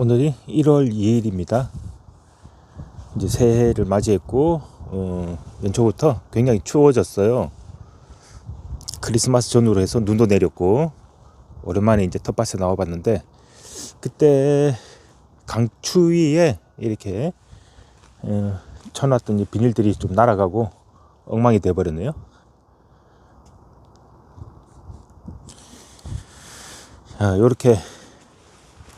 오늘이 1월 2일입니다. 이제 새해를 맞이했고 어, 연초부터 굉장히 추워졌어요. 크리스마스 전후로 해서 눈도 내렸고 오랜만에 이제 텃밭에 나와봤는데 그때 강추위에 이렇게 어, 쳐놨던 이 비닐들이 좀 날아가고 엉망이 돼버렸네요. 자, 이렇게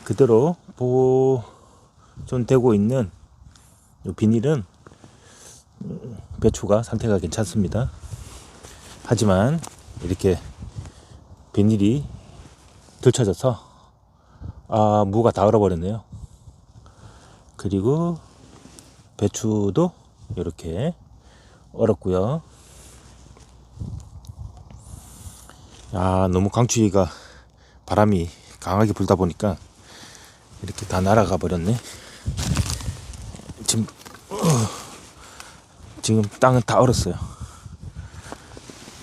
그대로 보존되고 있는 이 비닐은 음, 배추가 상태가 괜찮습니다. 하지만 이렇게 비닐이 들쳐져서 아 무가 다 얼어버렸네요. 그리고 배추도 이렇게 얼었고요. 아 너무 강추위가 바람이 강하게 불다 보니까 이렇게 다 날아가 버렸네. 지금 어, 지금 땅은 다 얼었어요.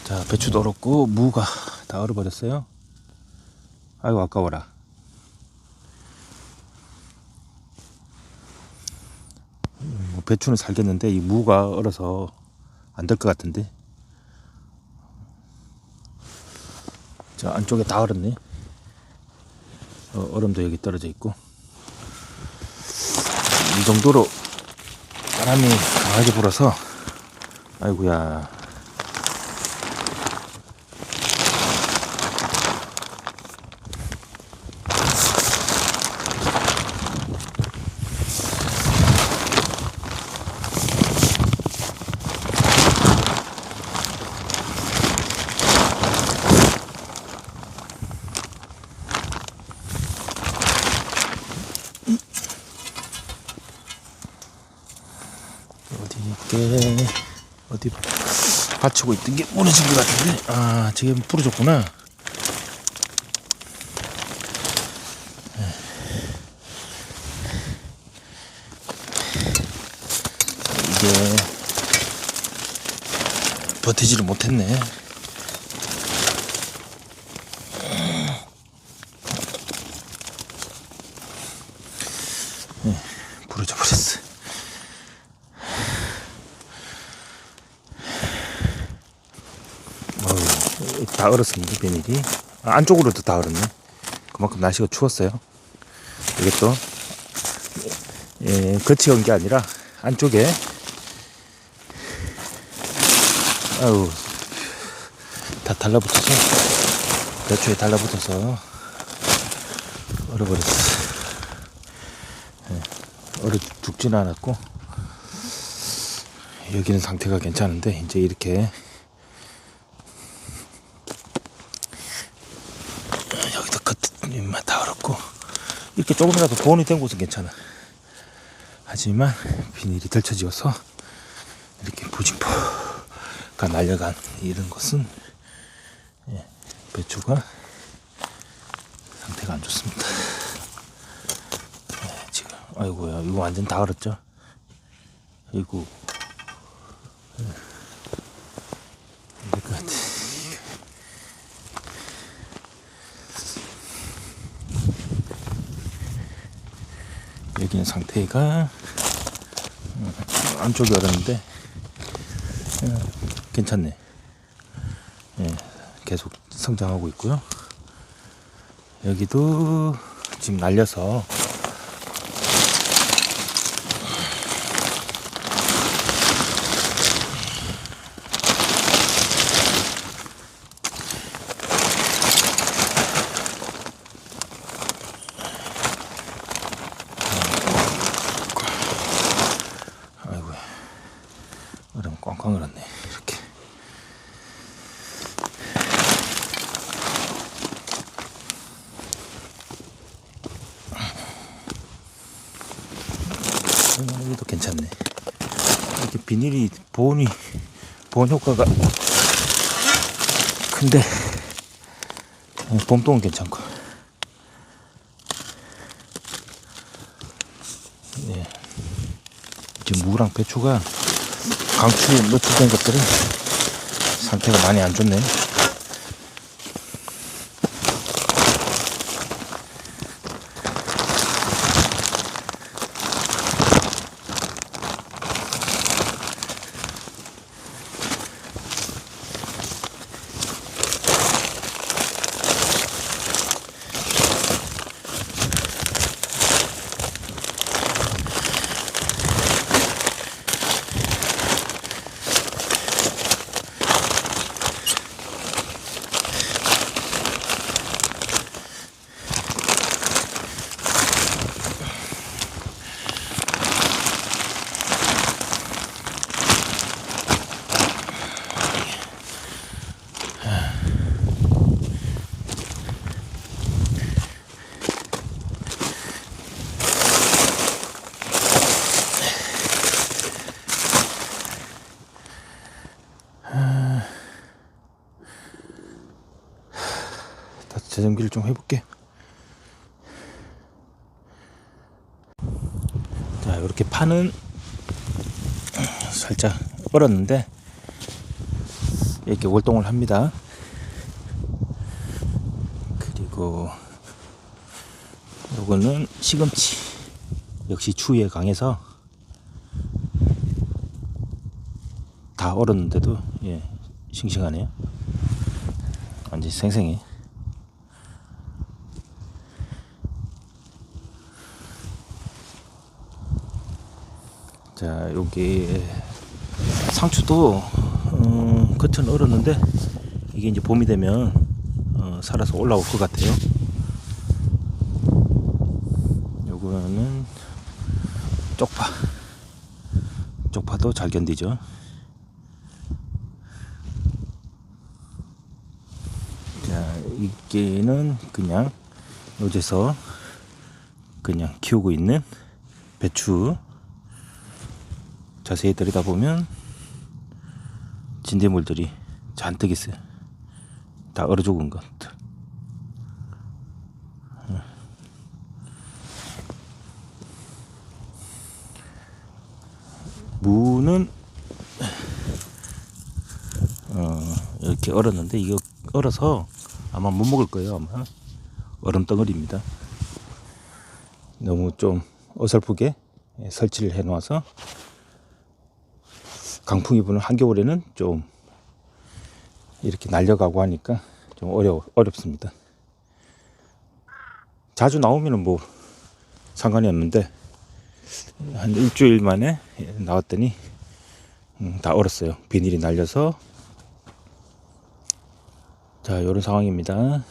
자 배추도 얼었고 무가 다 얼어버렸어요. 아이고 아까워라. 음, 뭐 배추는 살겠는데 이 무가 얼어서 안 될 것 같은데. 자 안쪽에 다 얼었네. 어, 얼음도 여기 떨어져 있고. 이 정도로 바람이 강하게 불어서 아이고야 있게 어디 받치고 있던 게 무너진 것 같은데? 아 지금 부러졌구나. 이게 버티지를 못했네. 네, 부러져 버렸어 어우, 다 얼었습니다, 비닐이. 아, 안쪽으로도 다 얼었네. 그만큼 날씨가 추웠어요. 이게 또, 예, 겉이 온게 아니라, 안쪽에, 아우, 다 달라붙어서, 배추에 달라붙어서, 얼어버렸어. 예, 얼어 죽지는 않았고, 여기는 상태가 괜찮은데, 이제 이렇게, 여기도 끝만 다 얼었고 이렇게 조금이라도 보온이 된 곳은 괜찮아. 하지만 비닐이 덜쳐지어서 이렇게 부진포가 날려간 이런 것은 예, 배추가 상태가 안 좋습니다. 예, 지금 아이고야 이거 완전 다 얼었죠? 이거 예. 안될 것 같아 여기는 상태가 어, 안쪽이 얼었는데 어, 괜찮네. 예, 계속 성장하고 있고요. 여기도 지금 날려서 아이고 얼음 꽝꽝 얼었네 이렇게 음, 여기도 괜찮네 이렇게 비닐이 보온이 보온 효과가 큰데 어, 봄동은 괜찮고 네. 지금 무랑 배추가 강추위에 노출된 것들은 상태가 많이 안 좋네. 재정비를 좀 해볼게. 자, 이렇게 파는 살짝 얼었는데 이렇게 월동을 합니다. 그리고 요거는 시금치 역시 추위에 강해서 다 얼었는데도 예 싱싱하네요. 완전 생생해. 자 여기 상추도 음, 겉은 얼었는데 이게 이제 봄이 되면 어, 살아서 올라올 것 같아요. 요거는 쪽파. 쪽파도 잘 견디죠. 자, 이게는 그냥 요제서 그냥 키우고 있는 배추. 자세히 들여다보면 진딧물들이 잔뜩 있어요. 다 얼어 죽은 것들. 무는 어, 이렇게 얼었는데 이거 얼어서 아마 못 먹을 거예요 아마 얼음 덩어리입니다 너무 좀 어설프게 설치를 해 놓아서 강풍이 부는 한겨울에는 좀 이렇게 날려가고 하니까 좀 어려 어렵습니다 자주 나오면은 뭐 상관이 없는데 한 일주일 만에 나왔더니 음, 다 얼었어요. 비닐이 날려서 자 이런 상황입니다.